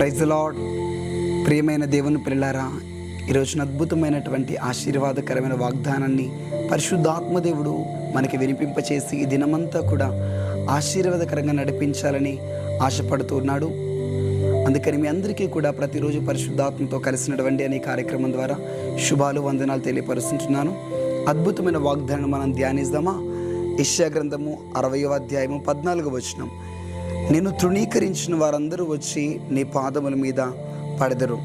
Praise lord ప్రియమైన దేవుని పిల్లారా ఈరోజున అద్భుతమైనటువంటి ఆశీర్వాదకరమైన వాగ్దానాన్ని పరిశుద్ధాత్మదేవుడు మనకి వినిపింపచేసి ఈ దినమంతా కూడా ఆశీర్వాదకరంగా నడిపించాలని ఆశపడుతూ ఉన్నాడు. అందుకని మీ అందరికీ కూడా ప్రతిరోజు పరిశుద్ధాత్మతో కలిసినటువంటి అనే కార్యక్రమం ద్వారా శుభాలు వందనాలు తెలియపరుస్తుంటున్నాను. అద్భుతమైన వాగ్దానం మనం ధ్యానిద్దామా? యెషయా గ్రంథము అరవయో అధ్యాయము పద్నాలుగు వచనం. నేను తృణీకరించిన వారందరూ వచ్చి నీ పాదముల మీద పడదరు.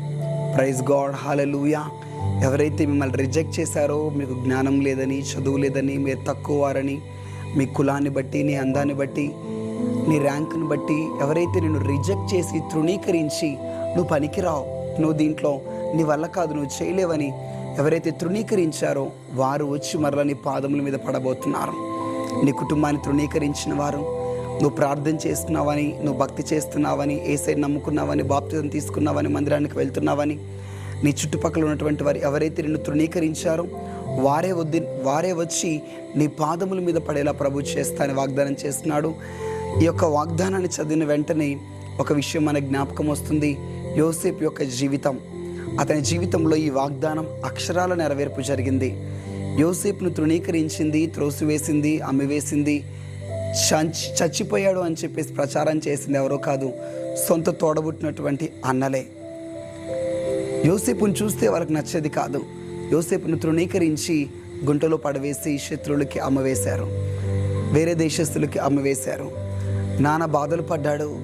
ప్రైజ్ గాడ్ హాలూయా ఎవరైతే మిమ్మల్ని రిజెక్ట్ చేశారో మీకు జ్ఞానం లేదని చదువు లేదని మీరు తక్కువ వారని మీ కులాన్ని బట్టి నీ అందాన్ని బట్టి నీ ర్యాంకుని బట్టి ఎవరైతే నిన్ను రిజెక్ట్ చేసి తృణీకరించి నువ్వు పనికిరావు నువ్వు దీంట్లో నీ వల్ల కాదు నువ్వు చేయలేవని ఎవరైతే తృణీకరించారో వారు వచ్చి మరల నీ పాదముల మీద పడబోతున్నారు. నీ కుటుంబాన్ని తృణీకరించిన వారు నువ్వు ప్రార్థన చేస్తున్నావని నువ్వు భక్తి చేస్తున్నావని ఏసై నమ్ముకున్నావని బాప్తిజం తీసుకున్నావని మందిరానికి వెళ్తున్నావని నీ చుట్టుపక్కల ఉన్నటువంటి వారు ఎవరైతే నిన్ను తృణీకరించారో వారే వద్ది వారే వచ్చి నీ పాదముల మీద పడేలా ప్రభు చేస్తానని వాగ్దానం చేస్తున్నాడు. ఈ యొక్క వాగ్దానాన్ని చదివిన వెంటనే ఒక విషయం మన జ్ఞాపకం వస్తుంది. యోసేపు యొక్క జీవితం అతని జీవితంలో ఈ వాగ్దానం అక్షరాల నెరవేర్పు జరిగింది. యోసేపును తృణీకరించింది త్రోసివేసింది అమ్మివేసింది చచ్చిపోయాడు అని చెప్పేసి ప్రచారం చేసింది ఎవరో కాదు సొంత తోడబుట్టినటువంటి అన్నలే. యోసేపును చూస్తే వాళ్ళకి నచ్చేది కాదు. యోసేపును తృణీకరించి గుంటలో పడవేసి శత్రువులకి అమ్మవేశారు. వేరే దేశస్తులకి అమ్మవేశారు. నానా బాధలు పడ్డాడు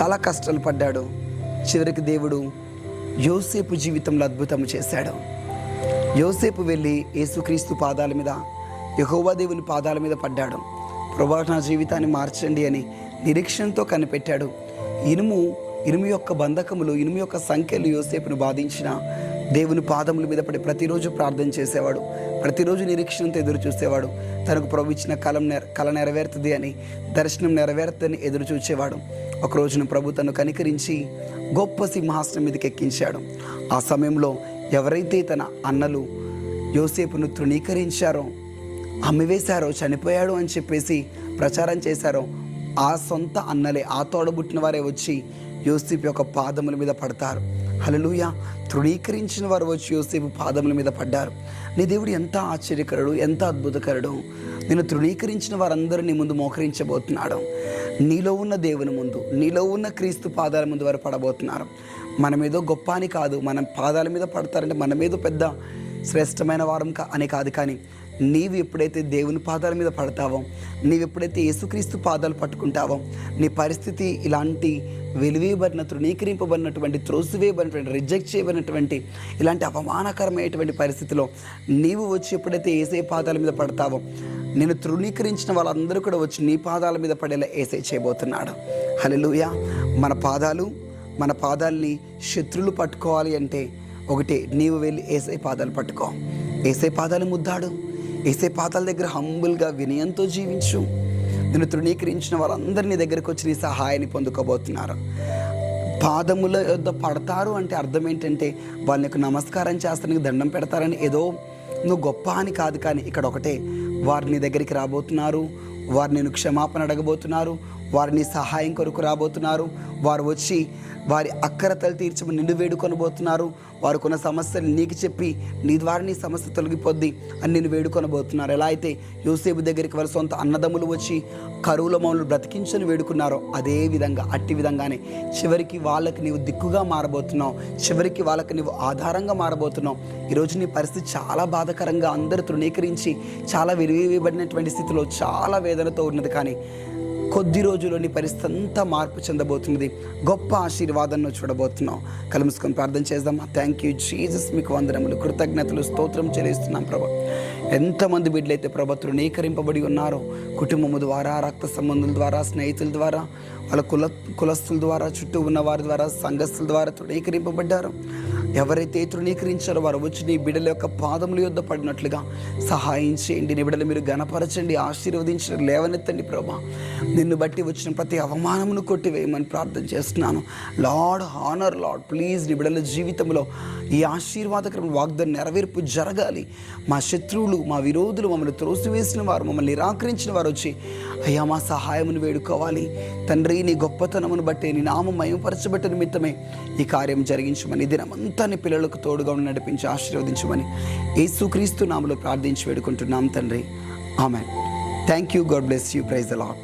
చాలా కష్టాలు పడ్డాడు. చివరికి దేవుడు యోసేపు జీవితంలో అద్భుతం చేశాడు. యోసేపు వెళ్ళి యేసుక్రీస్తు పాదాల మీద యహోవా దేవుని పాదాల మీద పడ్డాడు. ప్రభా నా జీవితాన్ని మార్చండి అని నిరీక్షణతో కనిపెట్టాడు. ఇనుము ఇనుము యొక్క బంధకములు ఇనుము యొక్క సంఖ్యలు యోసేపును బాధించిన దేవుని పాదముల మీద పడి ప్రతిరోజు ప్రార్థన చేసేవాడు. ప్రతిరోజు నిరీక్షణతో ఎదురు చూసేవాడు. తనకు ప్రభు ఇచ్చిన కలం నెర కళ నెరవేరుతుంది అని దర్శనం నెరవేరుతుందని ఎదురు చూసేవాడు ఒక రోజున ప్రభు తను కనికరించి గొప్ప సింహాసనం మీదకి ఎక్కించాడు. ఆ సమయంలో ఎవరైతే తన అన్నలు యోసేపును తృణీకరించారో అమ్మివేశారో చనిపోయాడు అని చెప్పేసి ప్రచారం చేశారో. ఆ సొంత అన్నలే ఆ తోడబుట్టిన వారే వచ్చి యోసేపు యొక్క పాదముల మీద పడతారు. హలలుయ తృణీకరించిన వారు వచ్చి యోసేపు పాదముల మీద పడ్డారు. నీ దేవుడు ఎంత ఆశ్చర్యకరుడు ఎంత అద్భుతకరుడు. నేను తృణీకరించిన వారందరూ నీ ముందు మోకరించబోతున్నాడు. నీలో ఉన్న దేవుని ముందు నీలో ఉన్న క్రీస్తు పాదాల ముందు వారు పడబోతున్నారు. మనమేదో గొప్ప అని కాదు మన పాదాల మీద పడతారంటే మనమేదో పెద్ద శ్రేష్టమైన వారం కా అని కాదు కానీ నీవు ఎప్పుడైతే దేవుని పాదాల మీద పడతావో నీవు ఎప్పుడైతే యేసుక్రీస్తు పాదాలు పట్టుకుంటావో నీ పరిస్థితి ఇలాంటి వెలివేయబడిన తృణీకరింపబడినటువంటి త్రోసివేయబడినటువంటి రిజెక్ట్ చేయబడినటువంటి ఇలాంటి అవమానకరమైనటువంటి పరిస్థితిలో నీవు వచ్చి ఎప్పుడైతే ఏసే పాదాల మీద పడతావో నేను తృణీకరించిన వాళ్ళందరూ కూడా వచ్చి నీ పాదాల మీద పడేలా ఏసే చేయబోతున్నాడు. హల్లెలూయా. మన పాదాలు మన పాదాల్ని శత్రులు పట్టుకోవాలి అంటే ఒకటి నీవు వెళ్ళి ఏసై పాదాలు పట్టుకో. ఏసై పాదాలు ముద్దాడు. ఏసే పాతాల దగ్గర హంబుల్గా వినయంతో జీవించు. నేను తృణీకరించిన వారందరినీ దగ్గరికి వచ్చి నీ సహాయాన్ని పొందుకోబోతున్నారు. పాదముల యొద్ద పడతారు అంటే అర్థం ఏంటంటే వాళ్ళకు నమస్కారం చేస్తానికి దండం పెడతారని ఏదో నువ్వు గొప్ప అని కాదు కానీ ఇక్కడ ఒకటే. వారిని దగ్గరికి రాబోతున్నారు వారు నేను క్షమాపణ అడగబోతున్నారు వారిని సహాయం కొరకు రాబోతున్నారు. వారు వచ్చి వారి అక్కరతలు తీర్చమని నిన్ను వేడుకొనబోతున్నారు. వారు కొన్న సమస్యలు నీకు చెప్పి నీ ద్వారా నీ సమస్య తొలగిపోద్ది అని నేను వేడుకొనబోతున్నారు. ఎలా అయితే యూసేపు దగ్గరికి వారి సొంత అన్నదమ్ములు వచ్చి కరువుల మౌలు బ్రతికించని వేడుకున్నారో అదే విధంగా అట్టి విధంగానే చివరికి వాళ్ళకి నీవు దిక్కుగా మారబోతున్నావు. చివరికి వాళ్ళకి నీవు ఆధారంగా మారబోతున్నావు. ఈరోజు నీ పరిస్థితి చాలా బాధాకరంగా అందరూ తృణీకరించి చాలా విరివిబడినటువంటి స్థితిలో చాలా వేదనతో ఉన్నది. కానీ కొద్ది రోజుల్లోని పరిస్థితి అంతా మార్పు చెందబోతున్నది. గొప్ప ఆశీర్వాదాన్ని చూడబోతున్నాం. కలుముసుకొని ప్రార్థన చేద్దామా? థ్యాంక్ యూ జీజస్ మీకు వందనములు కృతజ్ఞతలు స్తోత్రం చెల్లిస్తున్నాం ప్రభా. ఎంతమంది బిడ్డలైతే ప్రభా తృణీకరింపబడి ఉన్నారో కుటుంబము ద్వారా రక్త సంబంధుల ద్వారా స్నేహితుల ద్వారా వాళ్ళ కుల కులస్తుల ద్వారా చుట్టూ ఉన్న వారి ద్వారా సంఘస్థుల ద్వారా తృణీకరింపబడ్డారు. ఎవరైతే తృణీకరించారో వారు వచ్చి నీ బిడ్డల యొక్క పాదముల యొద్ద పడినట్లుగా సహాయం చేయండి. నీ బిడ్డలు మీరు గణపరచండి ఆశీర్వదించండి లేవనెత్తండి ప్రభా. నిన్ను బట్టి వచ్చిన ప్రతి అవమానమును కొట్టివేయమని ప్రార్థన చేస్తున్నాను. లార్డ్ హానర్ లార్డ్ ప్లీజ్ నీ బిడ్డల జీవితంలో ఈ ఆశీర్వాదకరమైన వాగ్దానం నెరవేర్పు జరగాలి. మా శత్రువులు మా విరోధులు మమ్మల్ని త్రోసివేసిన వారు మమ్మల్ని నిరాకరించిన వారు వచ్చి అయ్యా మా సహాయమును వేడుకోవాలి. తండ్రి నీ గొప్పతనమును బట్టి నీ నామం మయంపరచబట్ట నిమిత్తమే ఈ కార్యం జరిగించమని దినమంతా జీవితాన్ని పిల్లలకు తోడుగా నడిపించి ఆశీర్వదించమని యేసుక్రీస్తు నామలో ప్రార్థించి వేడుకుంటున్నాం తండ్రి. ఆమె thank you God bless you praise allot